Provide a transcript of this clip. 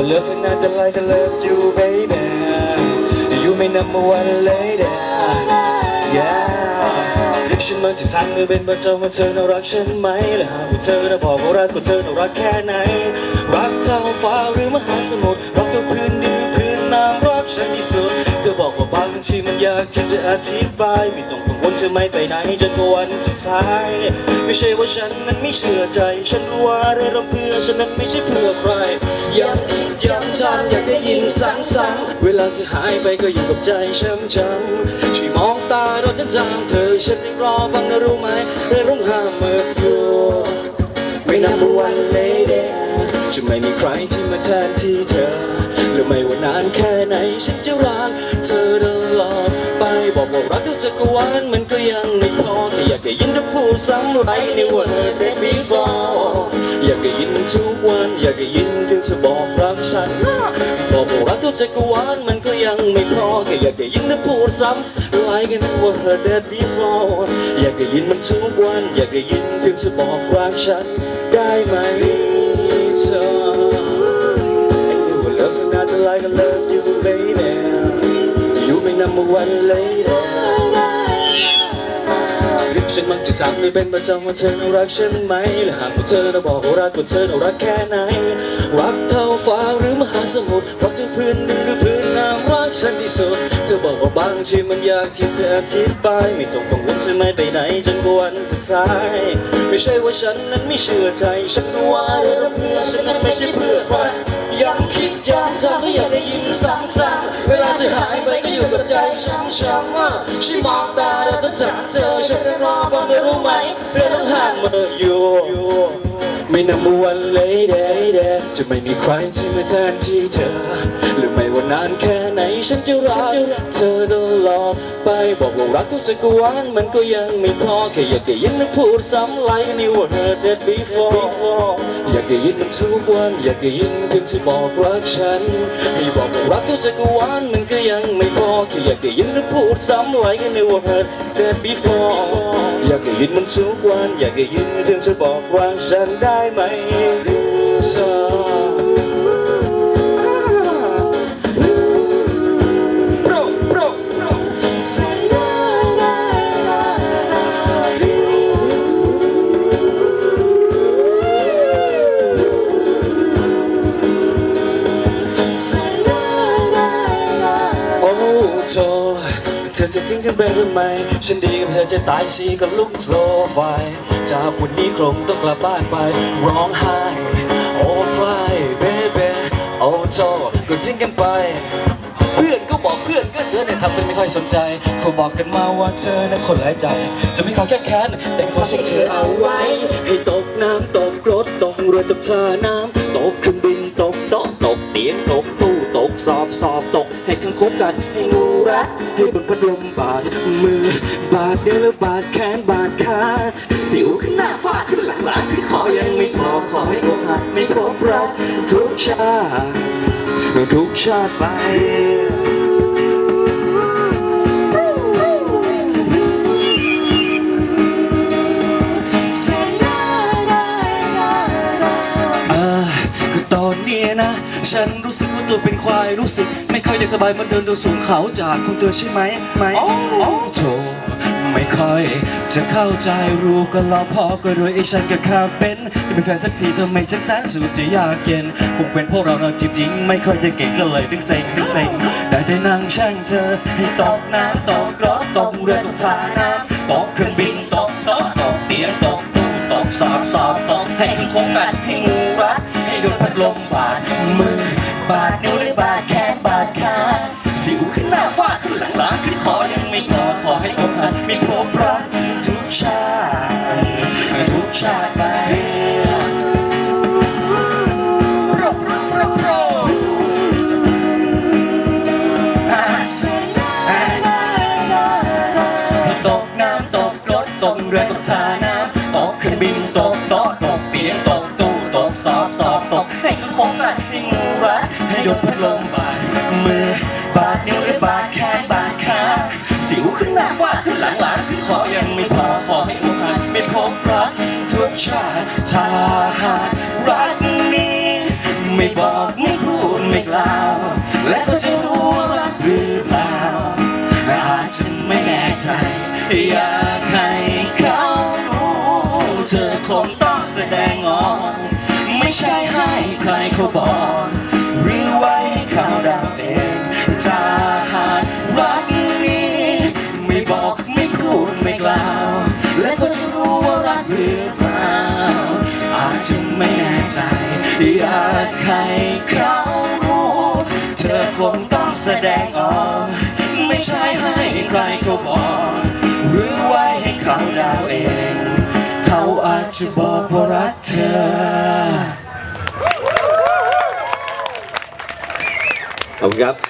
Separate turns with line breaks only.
I never love another like I love you, baby. You my number one lady. Yeah. ฉันมันจะทำเมื่อเป็นประจำว่าเธอน่ารักฉันไหมและหากว่าเธอน่ะบอกว่ารักก็เธอน่ารักแค่ไหน รักเท่าฟ้าหรือมหาสมุทรรักเท่าพื้นดิน น้ำรักฉันที่สุดเธอบอกว่าบางทีมันยากที่จะอธิบาย ไม่ต้องกังวลเธอไม่ไปไหนจนกว่าวันสุดท้าย ไม่ใช่ว่าฉันนั้นไม่เชื่อใจ ฉันรู้ว่าได้รับเพื่อฉันนั้นไม่ใช่เพื่อใครย้ำย้ำจำอยากได้ยินซ้ำๆเวลาเธอหายไปก็อยู่กับใจช้ำช้ำช่วยมองตาเราจนจางเธอฉันยังรอฟังนะรู้ไหมเรื่องร้องห้ามเมื่ออยู่ไม่นับวันเลยเดจะไม่มีใครที่มาแทนที่เธอ หรือไม่ว่านานแค่ไหนฉันจะรักเธอตลอดไปบอกว่ารักเธอจักรวาลมันก็ยังไม่พอแต่อยากได้ยินเธอพูดซ้ำ like never heard that before อยากได้ยินมันทุกวันอยากได้ยินเพียงเธอบอกรักฉันบอกว่ารักเธอจักรวาลมันก็ยังไม่พอแค่อยากได้ยินเธอพูดซ้ำ like I never heard that before อยากได้ยินมันทุกวันอยากได้ยินเพียงเธอบอกรักฉันได้ไหมเธอ Never love another like I love you baby You my number one lady ฉันมักจะถามไม่เป็นประจำว่าเธอน่ารักฉันไหมและหากว่าเธอน่ะบอกว่ารักก็เธอน่ารักแค่ไหน รักเท่าฟ้าหรือมหาสมุทรรักเท่าพื้นดินหรือพื้นน้ำรักฉันที่สุด เธอบอกว่าบางทีมันยากที่จะอธิบายไม่ต้องกังวลเธอไม่ไปไหนจนกว่าวันสุดท้าย ไม่ใช่ว่าฉันนั้นไม่เชื่อใจ ฉันรู้ว่าเรื่อเพื่อฉันนั้นไม่ใช่เพื่อใคร ยังคิดย้ำจำก็อยาได้ยินซ้ำๆเวลาเธอหายไปก็อยู่กับใจช้ำๆอะฉันมองตาแล้วก็ถามเธอฉันรอฟังเธอรู้ไหมเรื่องต้องห่างเมื่ออยู่ไม่นำวันเลยเดเดจะไม่มีใครที่มาแทนที่เธอหรือไม่ ว่านานแค่ไหนฉันจะรักเธอตลอดไปบอกว่ารักทุกจักรวาลมันก็ยังไม่พอแค่อยากได้ยินมันพูดซ้ำ like I never heard that before อยากได้ยินมันทุกวันอยากได้ยินเพียงที่บอกรักฉันให้บอกว่ารักทุกจักรวาลมันก็ยังไม่พอแค่อยากได้ยินมันพูดซ้ำ like I never heard that before อยากได้ยินมันทุกวันอยากได้ยินเพียงที่บอกรักฉันได้ไหม จะทิ้งฉันไปทำไม ฉันดีกับเธอจะตายสิกับลูกโซฟาจากวันนี้คงต้องกลับบ้านไป ร้องไห้ โอ้ใครเบเบโอ้โธ่ก็ทิ้งกันไป เพื่อนก็บอกเพื่อนก็เธอเนี่ยทำเป็นไม่ค่อยสนใจ เขาบอกกันมาว่าเธอนั้นคนหลายใจ จะไม่ขอแค่แค้นแต่ขอสิ่งเธอเอาไว้ ให้ตกน้ำตกรถตกเรือตกท่าน้ำตกเครื่องบินตกโต๊ะตกเตียงตกตู้ตกสอบสอบตก ให้คังคบกันให้งูรัดให้บนพดมบาดมือบาดเนื้อบาดแขนบาดขาสิวขึ้นหน้าฟาดขึ้นหลังหลังขึ้นคอยังไม่พอขอให้อกหักไม่ครบรักทุกชาติทุกชาติไป ฉันรู้สึกว่าตัวเป็นควายรู้สึก ไม่ค่อยจะสบายเหมันเดินตัวสูงเขาจากของเธอใช่ไหมไหมโอ้โถไม่ค่อย จะเข้าใจรู้ก็รอพอก็รวยไอ้ฉันก็ข้าเป็นจะเป็นแฟนสักทีทำไมชักแสนสุดจะยากเย็นคงเป็นพวกเราเนาะจริงๆไม่ค่อยจะเก่งก็เลยดึงเซ็งดึงเซ็งได้แต่นั่งแช่งเธอ ให้ตกน้ำตกรถตกเรือตกท่าน้ำตกเครื่องบินตกโต๊ะตกเตียงตกให้คงกัดให้งูรัดให้ โดนพัดลมบาดมือบาดนิ้วหรือบาดแขนบาดขาสิวขึ้นหน้าฟาดขึ้นหลังหลังขึ้นคอยังไม่พอขอให้อกหักมีพบรักทุกชาติทุกชาติ ดให้งูรัดให้โดนพัดลมบาดมือบาดนิ้วหรือบาดแขนบาดขาสิวขึ้นหน้าฟาดขึ้นหลังหลังขึ้นคอยังไม่พอขอให้อกหักไม่พบรักทุกชาติชาหากรักนี้ไม่บอกไม่พูดไม่กล่าว และก็จะรู้ว่ารักหรือเปล่าอาจจะไม่แน่ใจ อยากให้เขารู้เธอคงต้องแสดง ไม่ใช่ให้ใครเขาบอก หรือไว้ให้เขาเดาเองถ้าหากรักนี้ ไม่บอกไม่พูดไม่กล่าว และก็จะรู้ว่ารักหรือเปล่าอาจจะไม่แน่ใจ อยากให้เขารู้ เธอคงต้องแสดงออก ไม่ใช่ให้ใครเขาบอก หรือไว้ให้เขาดาวเอง เขาอาจจะบอกว่ารักเธอ
ขอบคุณครับ